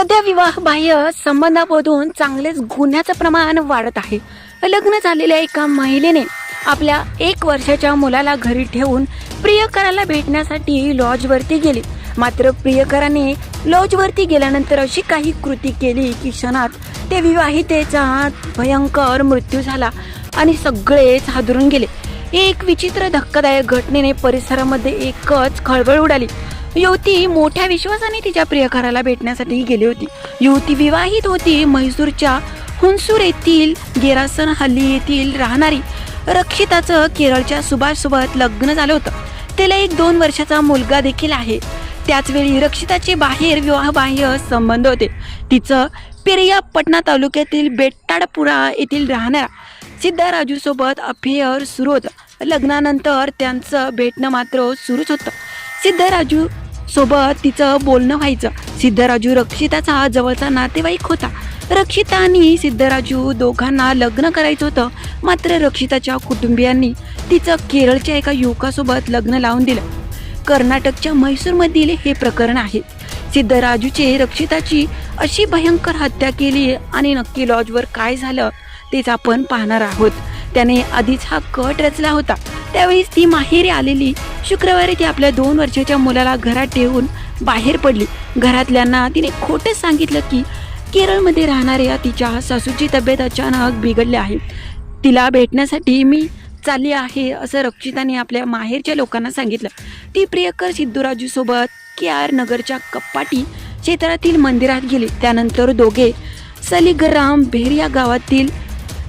सध्या विवाहबाह्य संबंधामधून चांगलेच गुन्ह्याचं प्रमाण वाढत आहे. लग्न झालेल्या एका महिलेने आपल्या एक वर्षाच्या मुलाला घरी ठेवून प्रियकराला भेटण्यासाठी लॉजवरती गेली. मात्र प्रियकराने लॉजवरती गेल्यानंतर अशी काही कृती केली की क्षणात ते विवाहितेचा भयंकर मृत्यू झाला आणि सगळेच हादरून गेले. एक विचित्र धक्कादायक घटनेने परिसरामध्ये एकच खळबळ उडाली. युवती मोठ्या विश्वासाने तिच्या प्रियकराला भेटण्यासाठी गेली होती. युवती विवाहित होती. म्हैसूरच्या हुनसूर येथील गेरासन हल्ली येथील राहणारी रक्षिताचं केरळच्या सुभाषसोबत लग्न झालं होतं. तिला एक दोन वर्षाचा मुलगा देखील आहे. त्याचवेळी रक्षिताचे बाहेर विवाहबाह्य संबंध होते. तिचं पेरियापटणा तालुक्यातील बेट्टाडपुरा येथील राहणारा सिद्धराजूसोबत अफेअर सुरू होतं. लग्नानंतर त्यांचं भेटणं मात्र सुरूच होतं. सिद्धराजू सोबत तिचं बोलणं व्हायचं. सिद्धराजू रक्षिताचा जवळचा नातेवाईक होता. रक्षिता आणि सिद्धराजू दोघांना लग्न करायचं होतं. मात्र रक्षिताच्या कुटुंबियांनी तिचं केरळच्या एका युवकासोबत लग्न लावून दिलं. कर्नाटकच्या म्हैसूरमधील हे प्रकरण आहे. सिद्धराजूचे रक्षिताची अशी भयंकर हत्या केली आणि नक्की लॉजवर काय झालं तेच आपण पाहणार आहोत. त्याने आधीच हा कट रचला होता. त्यावेळेस ती माहेरी आलेली शुक्रवारी ती आपल्या दोन वर्षाच्या मुलाला घरात ठेवून बाहेर पडली. घरातल्यांना तिने खोटं सांगितलं की केरळमध्ये राहणाऱ्या तिच्या सासूची तब्येत अचानक बिघडली आहे. तिला भेटण्यासाठी मी चालली आहे असं रक्षिताने आपल्या माहेरच्या लोकांना सांगितलं. ती प्रियकर सिद्धूराजूसोबत के आर नगरच्या कप्पाटी क्षेत्रातील मंदिरात गेली. त्यानंतर दोघे सलिगराम भेरिया या गावातील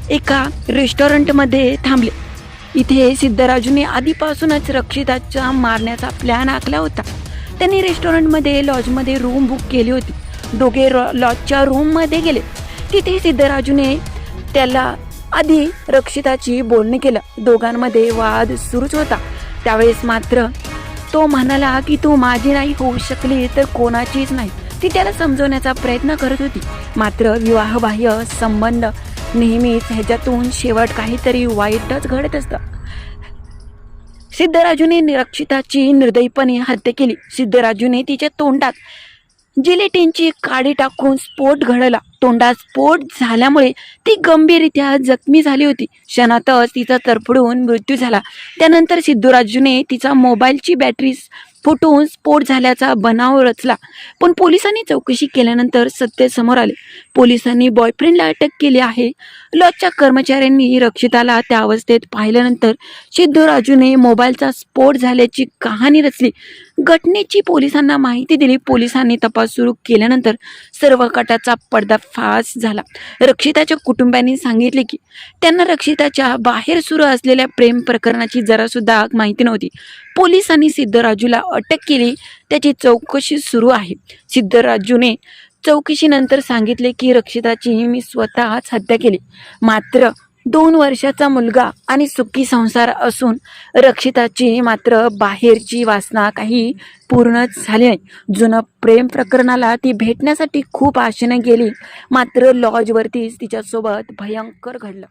एका रेस्टॉरंटमध्ये थांबले. इथे सिद्धराजूने आधीपासूनच रक्षिताचा मारण्याचा प्लॅन आखला होता. त्यांनी रेस्टॉरंटमध्ये लॉजमध्ये रूम बुक केली होती. दोघे रॉ- लॉजच्या रूममध्ये गेले. तिथे सिद्धराजूने त्याला आधी रक्षिताची बोलणी केलं. दोघांमध्ये वाद सुरूच होता. त्यावेळेस मात्र तो म्हणाला की तू माझी नाही होऊ शकली तर कोणाचीच नाही. ती त्याला समजवण्याचा प्रयत्न करत होती. मात्र विवाहबाह्य संबंध नेहमीच ह्याच्यातून शेवट काहीतरी वाईटच घडत असतं. सिद्धराजूने निरक्षिताची निर्दयीपणे हत्या केली. सिद्धराजूने तिच्या तोंडात जिलेटिनची काडी टाकून स्फोट घडला. तोंडात स्फोट झाल्यामुळे ती गंभीररित्या जखमी झाली होती. क्षणातच तिचा तरफडून मृत्यू झाला. त्यानंतर सिद्धूराजूने तिचा मोबाईलची बॅटरी फुटून स्फोट झाल्याचा बनाव रचला. पण पोलिसांनी चौकशी केल्यानंतर सत्य समोर आले. पोलिसांनी बॉयफ्रेंडला अटक केली आहे. लॉजच्या कर्मचाऱ्यांनी रक्षिताला त्या अवस्थेत पाहिल्यानंतर सिद्धराजूने मोबाईलचा स्फोट झाल्याची कहाणी रचली. घटनेची पोलिसांना माहिती दिली. पोलिसांनी तपास सुरू केल्यानंतर सर्व कटाचा पडदाफाश झाला. रक्षिताच्या कुटुंबियांनी सांगितले की त्यांना रक्षिताच्या बाहेर सुरू असलेल्या प्रेम प्रकरणाची जरासुद्धा माहिती नव्हती. पोलिसांनी सिद्धराजूला अटक केली त्याची चौकशी सुरू आहे. सिद्धराजूने चौकशीनंतर सांगितले की रक्षिताची मी स्वतःच हत्या केली. मात्र दोन वर्षाचा मुलगा आणि सुखी संसार असून रक्षिताची मात्र बाहेरची वासना काही पूर्णच झाली नाही. जुनं प्रेम प्रकरणाला ती भेटण्यासाठी खूप आशेने गेली. मात्र लॉजवरतीच तिच्यासोबत भयंकर घडलं.